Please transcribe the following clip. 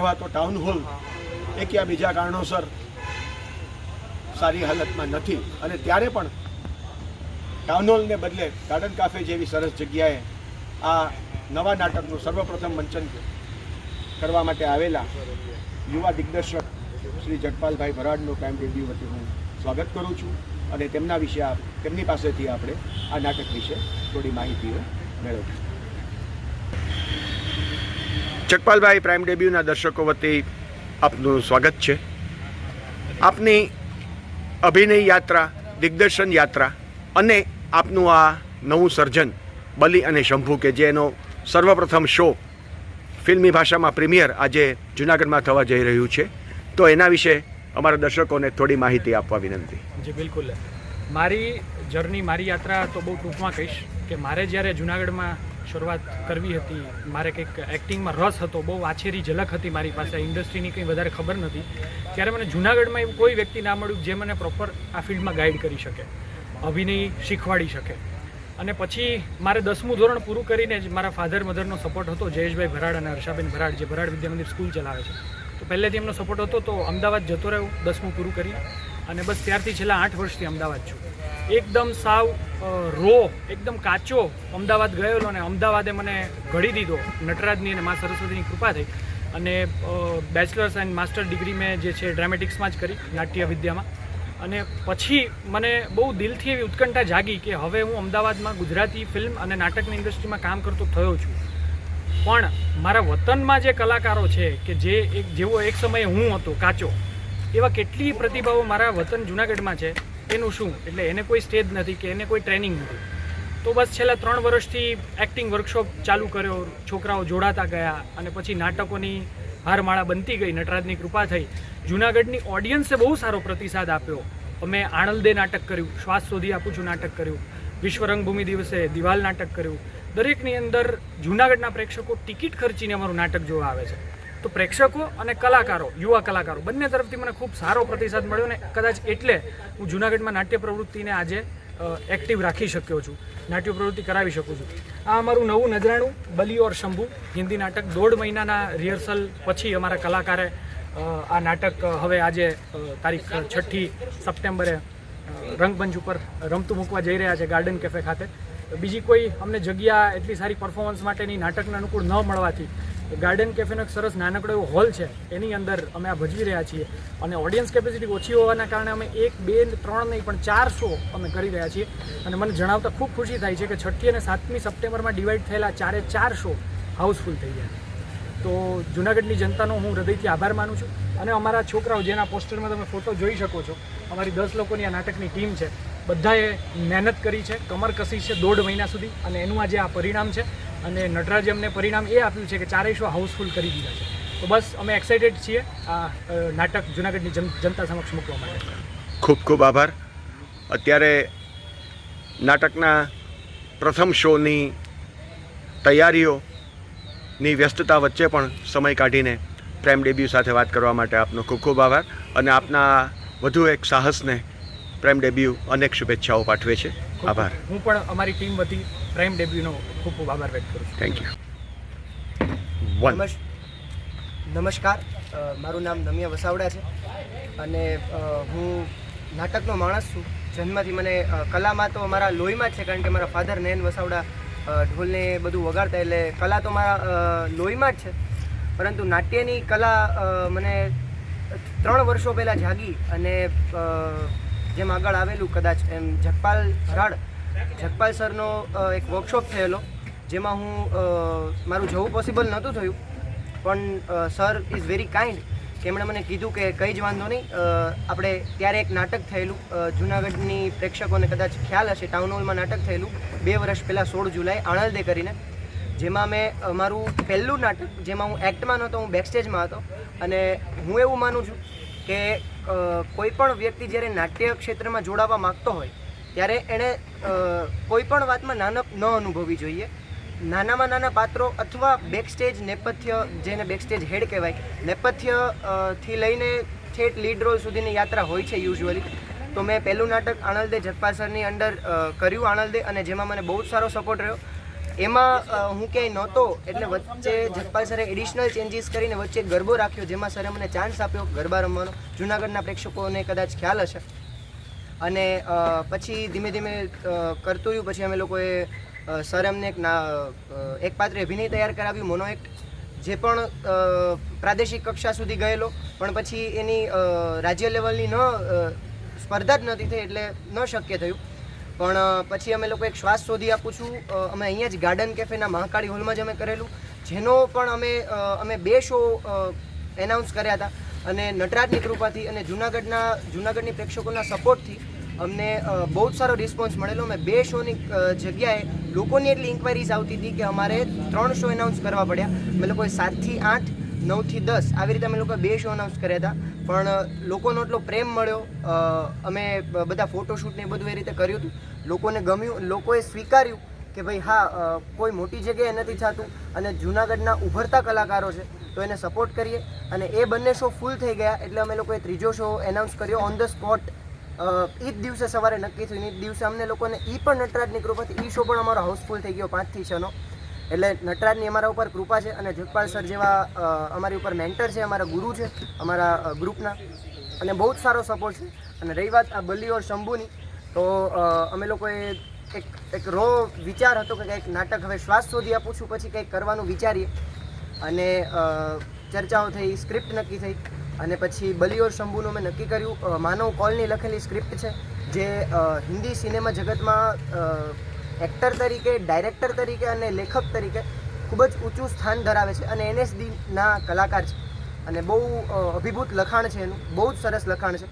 કહેવાતો town hall એક યા બીજા કારણોસર સારી હાલતમાં નથી. અને ત્યારે પણ ટાઉન હોલને બદલે ગાર્ડન કાફે જેવી સરસ જગ્યાએ આ નવા નાટકનું સર્વપ્રથમ મંચન કરવા માટે આવેલા યુવા દિગ્દર્શક શ્રી જગપાલભાઈ ભરાડનું પ્રાઇમ ડેબ્યુ વતી હું સ્વાગત કરું છું અને તેમના વિશે તેમની પાસેથી આપણે આ નાટક વિશે થોડી માહિતીઓ મેળવીશું. જગપાલભાઈ પ્રાઇમ ડેબ્યુના દર્શકો વતી આપનું સ્વાગત છે. આપની અભિનય યાત્રા, દિગ્દર્શન યાત્રા અને આપનું આ નવું સર્જન બલી અને શંભુ કે જેનો સર્વપ્રથમ શો ફિલ્મી ભાષામાં પ્રીમિયર આજે જુનાગઢમાં થવા જઈ રહ્યું છે. તો એના વિશે અમારા દર્શકોને થોડી માહિતી આપવા વિનંતી. જી, બિલકુલ. મારી જર્ની, મારી યાત્રા તો બહુ ટૂંકમાં કહીશ કે મારે જ્યારે જુનાગઢમાં શરૂઆત કરવી હતી. મારે કંઈક એક્ટિંગમાં રસ હતો, બહુ આછેરી ઝલક હતી મારી પાસે ઇન્ડસ્ટ્રીની કંઈ વધારે ખબર નથી. ત્યારે મને જુનાગઢમાં એવું કોઈ વ્યક્તિ ના મળ્યું જે મને પ્રોપર આ ફિલ્ડમાં ગાઈડ કરી શકે, અભિનય શીખવાડી શકે. અને પછી મારે દસમું ધોરણ પૂરું કરીને જ મારા ફાધર મધરનો સપોર્ટ હતો, જયેશભાઈ ભરાડ અને હર્ષાબેન ભરાડ, જે ભરાડ વિદ્યામંદિર સ્કૂલ ચલાવે છે. તો પહેલેથી એમનો સપોર્ટ હતો, તો અમદાવાદ જતો રહ્યો, દસમું પૂરું કરી અને બસ ત્યારથી છેલ્લા આઠ વર્ષથી અમદાવાદ છું. એકદમ સાવ રો, એકદમ કાચો અમદાવાદ ગયેલો અને અમદાવાદે મને ઘડી દીધો. નટરાજની અને મા સરસ્વતીની કૃપા થઈ. અને બેચલર્સ એન્ડ માસ્ટર ડિગ્રી મેં જે છે ડ્રામેટિક્સમાં જ કરી, નાટ્ય વિદ્યામાં. અને પછી મને બહુ દિલથી એવી ઉત્કંઠા જાગી કે હવે હું અમદાવાદમાં ગુજરાતી ફિલ્મ અને નાટકની ઇન્ડસ્ટ્રીમાં કામ કરતો થયો છું. પણ મારા વતનમાં જે કલાકારો છે કે જે એક, જેવો એક સમયે હું હતો કાચો, એવા કેટલી પ્રતિભાઓ મારા વતન જુનાગઢમાં છે. એનું શું? એટલે એને કોઈ સ્ટેજ નથી કે એને કોઈ ટ્રેનિંગ નથી. તો બસ છેલ્લા ત્રણ વર્ષથી એક્ટિંગ વર્કશોપ ચાલુ કર્યો, છોકરાઓ જોડાતા ગયા અને પછી નાટકોની હારમાળા બનતી ગઈ, નટરાજની કૃપા થઈ. જુનાગઢની ઓડિયન્સે બહુ સારો પ્રતિસાદ આપ્યો. અમે આણંદે નાટક કર્યું, શ્વાસ શોધી આપું છું નાટક કર્યું. વિશ્વ રંગભૂમિ દિવસે દિવાલ નાટક કર્યું. દરેકની અંદર જુનાગઢના પ્રેક્ષકો ટિકિટ ખર્ચીને અમારું નાટક જોવા આવે છે. તો પ્રેક્ષકો અને કલાકારો, યુવા કલાકારો, બંને તરફથી મને ખૂબ સારો પ્રતિસાદ મળ્યો ને કદાચ એટલે હું જુનાગઢમાં નાટ્ય પ્રવૃત્તિને આજે એક્ટિવ રાખી શક્યો છું, નાટ્ય પ્રવૃત્તિ કરાવી શકું છું. આ અમારું નવું નજરાણું, બલી ઓર શંભુ, હિન્દી નાટક, દોઢ મહિનાના રિહર્સલ પછી અમારા કલાકારે આ નાટક હવે આજે તારીખ છઠ્ઠી સપ્ટેમ્બરે રંગમંચ ઉપર રમતું મૂકવા જઈ રહ્યા છે ગાર્ડન કેફે ખાતે. બીજી કોઈ અમને જગ્યા એટલી સારી પરફોર્મન્સ માટેની નાટકને અનુકૂળ ન મળવાથી ગાર્ડન કેફેનો એક સરસ નાનકડો એવો હોલ છે. એની અંદર અમે આ ભજવી રહ્યા છીએ. અને ઓડિયન્સ કેપેસિટી ઓછી હોવાના કારણે અમે એક, બે, ત્રણ નહીં, પણ ચાર શો અમે કરી રહ્યા છીએ. અને મને જણાવતા ખૂબ ખુશી થાય છે કે છઠ્ઠી અને સાતમી સપ્ટેમ્બરમાં ડિવાઈડ થયેલા ચારે ચાર શો હાઉસફુલ થઈ ગયા તો જુનાગઢની જનતાનો હું હૃદયથી આભાર માનું છું. અને અમારા છોકરાઓ જેના પોસ્ટરમાં તમે ફોટો જોઈ શકો છો, અમારી દસ લોકોની આ નાટકની ટીમ છે. બધાએ મહેનત કરી છે. કમર કસી છે દોઢ મહિના સુધી. અને એનું આજે આ પરિણામ છે. અને નટરાજે અમને પરિણામ એ આપ્યું છે કે ચારેય શો હાઉસફુલ કરી દીધા છે. તો બસ, અમે એક્સાઇટેડ છીએ આ નાટક જુનાગઢની જન- જનતા સમક્ષ મૂકવા માટે. ખૂબ ખૂબ આભાર. અત્યારે નાટકના પ્રથમ શોની તૈયારીઓની વ્યસ્તતા વચ્ચે પણ સમય કાઢીને પ્રેમ ડેબ્યુ સાથે વાત કરવા માટે આપનો ખૂબ ખૂબ આભાર. અને આપના વધુ એક સાહસને પ્રેમ ડેબ્યુ અનેક શુભેચ્છાઓ પાઠવે છે. આભાર. હું પણ અમારી ટીમ વતી પ્રાઇમ ડેબ્યુનો ખૂબ ખૂબ આભાર વ્યક્ત કરું છું. થેન્ક યુ નમસ્કાર. મારું નામ નમિયા વસાવડા છે અને હું નાટકનો માણસ છું. જન્મથી મને કલામાં તો મારા લોહીમાં જ છે કારણ કે મારા ફાધર નયન વસાવડા ઢોલને બધું વગાડતા એટલે કલા તો મારા લોહીમાં જ છે. પરંતુ નાટ્યની કલા મને ત્રણ વર્ષો પહેલાં જાગી અને જેમ આગળ આવેલું કદાચ એમ જગપાલ રાડ, જગપાલ સરનો એક વર્કશોપ થયેલો, જેમાં હું મારું જવું પોસિબલ નહોતું થયું, પણ સર ઇઝ વેરી કાઇન્ડ એમણે મને કીધું કે કંઈ જ વાંધો નહીં આપણે ત્યારે એક નાટક થયેલું જુનાગઢની જૂનાગઢની પ્રેક્ષકોને કદાચ ખ્યાલ હશે ટાઉન હોલમાં નાટક થયેલું, બે વર્ષ પહેલાં સોળ જુલાઈ, આણંદે કરીને, જેમાં મેં મારું પહેલું નાટક, જેમાં હું એક્ટમાં નહોતો, હું બેકસ્ટેજમાં હતો, અને હું એવું માનું છું કે કોઈ પણ વ્યક્તિ જ્યારે નાટ્ય ક્ષેત્રમાં જોડાવા માગતો હોય, ત્યારે એણે કોઈ પણ વાતમાં નાનપ ન અનુભવવી જોઈએ. નાનામાં નાના પાત્રો અથવા બેકસ્ટેજ નેપથ્ય, જેને બેકસ્ટેજ હેડ કહેવાય, નેપથ્યથી લઈને ઠેઠ લીડ રોલ સુધીની યાત્રા હોય છે યુઝ્યુઅલી તો મેં પહેલું નાટક આણંદે જગપાલ સરની અંડર કર્યું આણંદે અને જેમાં મને બહુ જ સારો સપોર્ટ રહ્યો. એમાં હું ક્યાંય નહોતો, એટલે વચ્ચે જગપાલ સરે એડિશનલ ચેન્જીસ કરીને વચ્ચે ગરબો રાખ્યો, જેમાં સરે મને ચાન્સ આપ્યો ગરબા રમવાનો. જૂનાગઢના પ્રેક્ષકોને કદાચ ખ્યાલ હશે. અને પછી ધીમે ધીમે કરતું રહ્યું, પછી અમે લોકોએ સર અમને એક એક પાત્ર અભિનય તૈયાર કરાવ્યું, મોનો એક્ટ જે પણ પ્રાદેશિક કક્ષા સુધી ગયેલો. પણ પછી એની રાજ્ય લેવલની ન સ્પર્ધા જ નહોતી થઈ, એટલે ન શક્ય થયું. પણ પછી અમે લોકો એક શ્વાસ શોધી આપું છું. અમે અહીંયા જ ગાર્ડન કેફેના મહાકાળી હોલમાં જ અમે કરેલું, જેનો પણ અમે અમે બે શો એનાઉન્સ કર્યા હતા. અને નટરાજની કૃપાથી અને જુનાગઢના, જુનાગઢની પ્રેક્ષકોના સપોર્ટથી અમને બહુ જ સારો રિસ્પોન્સ મળેલો. અમે બે શોની જગ્યાએ લોકોની એટલી ઇન્ક્વાયરીઝ આવતી હતી કે અમારે ત્રણ શો એનાઉન્સ કરવા પડ્યા. અમે લોકોએ સાતથી આઠ, નવથી દસ આવી રીતે અમે લોકો બે શો અનાઉન્સ કર્યા હતા. પણ લોકોનો એટલો પ્રેમ મળ્યો. અમે બધા ફોટોશૂટ ને બધું એ રીતે કર્યું હતું. લોકોને ગમ્યું, લોકોએ સ્વીકાર્યું કે ભાઈ હા કોઈ મોટી જગ્યાએ નથી થતું અને જૂનાગઢના ઉભરતા કલાકારો છે, તો એને સપોર્ટ કરીએ. અને એ બંને શો ફૂલ થઈ ગયા, એટલે અમે લોકોએ ત્રીજો શો એનાઉન્સ કર્યો ઓન ધ સ્પોટ એ દિવસે સવારે નક્કી થયું એ જ દિવસે અમને લોકોને એ પણ નટરાજની કૃપાથી એ શો પણ અમારો હાઉસફુલ થઈ ગયો પાંચથી છનો એટલે નટરાજની અમારા ઉપર કૃપા છે અને જગપાલ સર જેવા અમારી ઉપર મેન્ટર છે, અમારા ગુરુ છે, અમારા ગ્રુપના અને બહુ જ સારો સપોર્ટ છે. અને રહી વાત આ બલ્લી ઓર શંભુની. તો અમે લોકોએ એક એક રો વિચાર હતો કે કંઈક નાટક હવે શ્વાસ શોધી આપું છું, પછી કંઈક કરવાનું વિચારીએ. અને ચર્ચાઓ થઈ, સ્ક્રિપ્ટ નક્કી થઈ, અને પછી બલિયોર શંભુનું મેં નક્કી કર્યું. માનવ કોલની લખેલી સ્ક્રિપ્ટ છે, જે હિન્દી સિનેમા જગતમાં એક્ટર તરીકે, ડાયરેક્ટર તરીકે અને લેખક તરીકે ખૂબ જ ઊંચું સ્થાન ધરાવે છે. અને એનએસડીના કલાકાર છે. અને બહુ અભિભૂત લખાણ છે એનું. બહુ જ સરસ લખાણ છે.